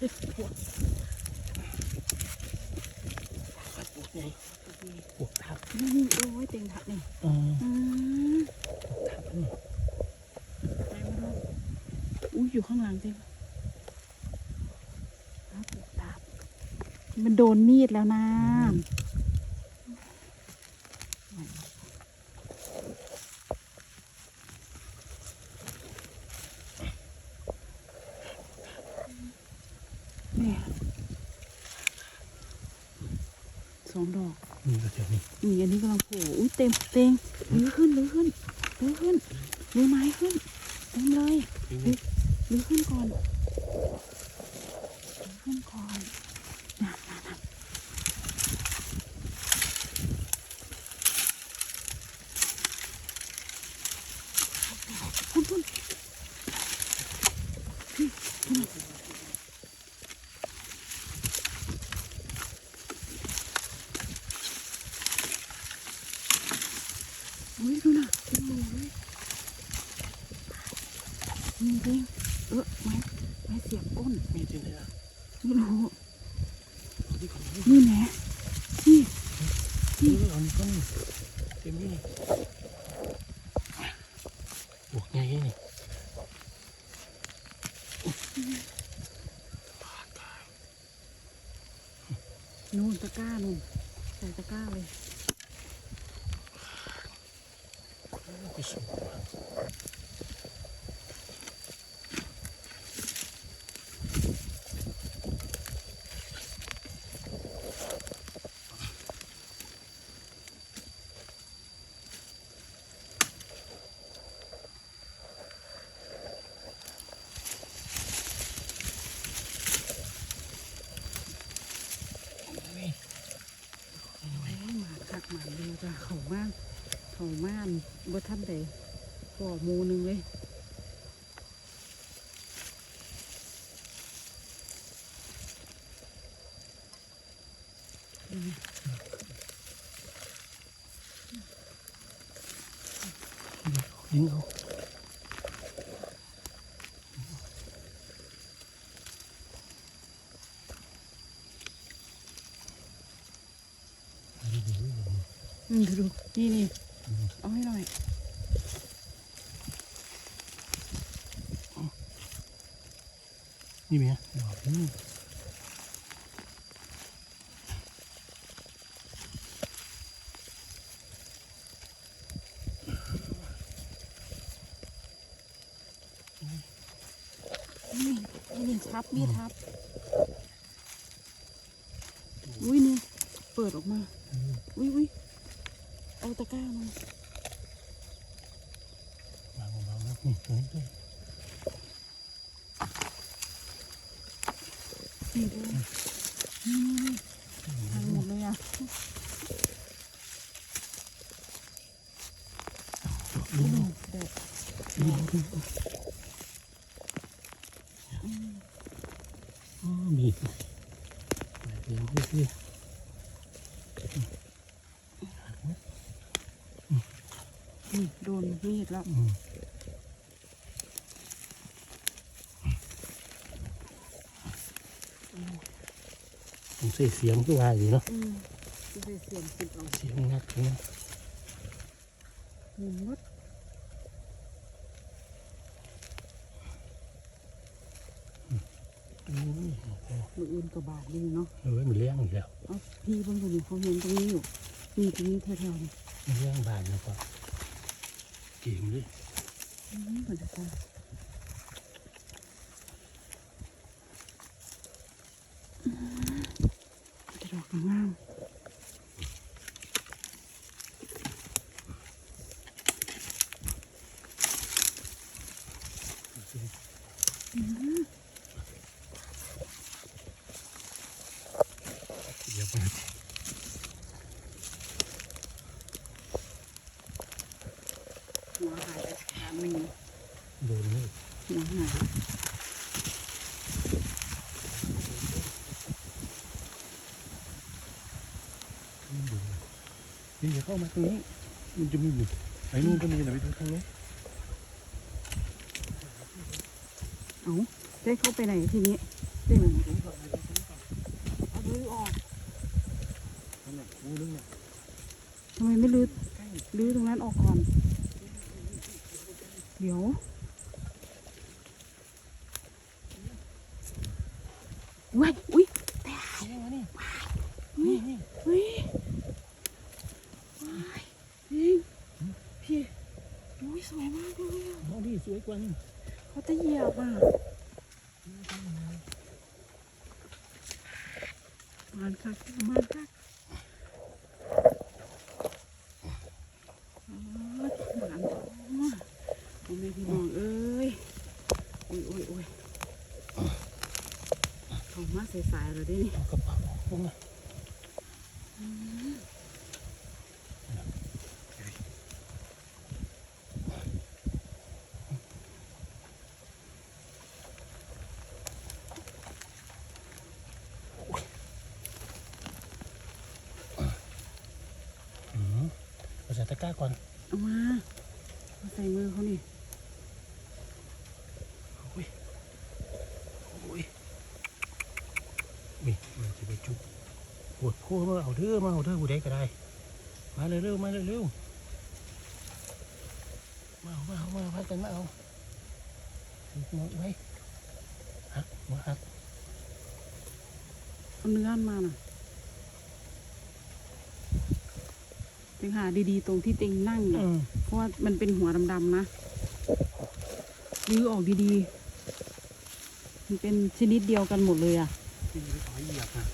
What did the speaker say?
ปวกปวกไงปวกทับนี่นี่โอ้ยเต็งทับนี่อ๋ออืมทับนี่ไปมาดูอุ้ยอยู่ข้างหลังเต็มทับทับ มันโดนมีดแล้วนะ สองดอกนี่ก็จะนี่นี่อันนี้กำลังโผล่อุ้ยเต็มเต็งลื้อขึ้นลื้อขึ้นลื้อขึ้นลื้อไม้ขึ้นเต็มเลยลื้อลื้อขึ้นก่อนลื้อขึ้นก่อนน่ะน่ะน่ะพุ่นพุ่นอุ้ยดูน่ะเต็มเลยเว้ยนี่เด้ง เออไม้ไม้เสียบก้นมีจริงเลยอะไม่รู้นี่ของนี่นี่แหละนี่นี่เอานี่ก็นี่เต็มนี่ปวกไงนี่นู่นตะกร้านู่นใส่ตะกร้าเลยไปสูงนี่ โอ้ย หมันเดียจ้ะเขาม่านเขาม่านบ่ท่านใดก่อมูนึงเลยยิงเขาดีดีดี อืม ดูดูนี่นี่เอาให้หน่อยนี่ไหมดอกนี่นี่นี่นี่ทับมีดทับ อุ้ยนี่ เปิดออกมา อุ้ยอุ้ย เอาตะกร้ามาบางบางนะนี่ตรงนี้ด้วยนี่ดูนี่นี่นี่พังหมดเลยอะด ดูดูอ๋อมีเดี๋ยวพี่พี่ นี่โดนมีดแล้วอืมผมใส่เสียงก็ว่าอยู่เนาะอืมจะได้เสียงติดออกเสียงงัดเลยนะหมุนมดอุ้ยมืออื่นกับบาทนี่เนาะเอ้ยมันเลี้ยงอีกแล้วเอาพี่เบางคนเขาเห็นตรงนี้อยู่นี่ตรงนี้แถวๆนี่มันเลี้ยงบานแล้วก็เก่งเลยอืมเหมือนกันจะดอกงามเดี๋ยวไป หัวหายไปครั้งหนึ่ง โดนเลยหัวหานี่อย่าเข้ามาตรงนี้มันจะมีหนึ่ไอ้นู่นก็มีนะไปดูทางนู้นเอาได้เข้าไปไหนทีนี้เต็มดูก่อนดูก่อนเอาลื้อออกนั่นน่ะงูนึงน่ะทำไมไม่ลื้อใกล้ลื้อตรงนั้นออกก่อน เดี๋ยว ว้ายอุ้ยนี่มานี่นี่นี่เฮ้ยว้ายพิงพี่อุ้ยสวยมากเลยอะเอาดิสวยกว่านี่เขาจะเหยียบอะมันคักมันคักอ๋อหมันอ๋อพ่อแม่พี่น้องเอ้ยโอ้ยโอ้ยโอ้ย เขามาใส่ๆแล้วเดินี่เอากระเป๋าลงมาอืมเอาใส่ตะกร้าก่อน เอามาเอาใส่มือเขานี่ อุ้ยอุ้ยอุ้ยมันจะไปจุกปว ดโพมาเอาเด้อมาเอาเด้อผู้ใดก็ได้ มาเร็วๆมาเร็วๆมาเอามาเอามาเอาพากันมาเอามาไว้ฮักมาฮักเอาเนื้อมันมาน่ะเต็งหาดีๆ ตรงที่เต็งนั่งน่ะอืมเพราะว่ามันเป็นหัวดำๆนะรื้อออกดีๆ มันเป็นชนิดเดียวกันหมดเลยอะที่มีขอเหยียบนะ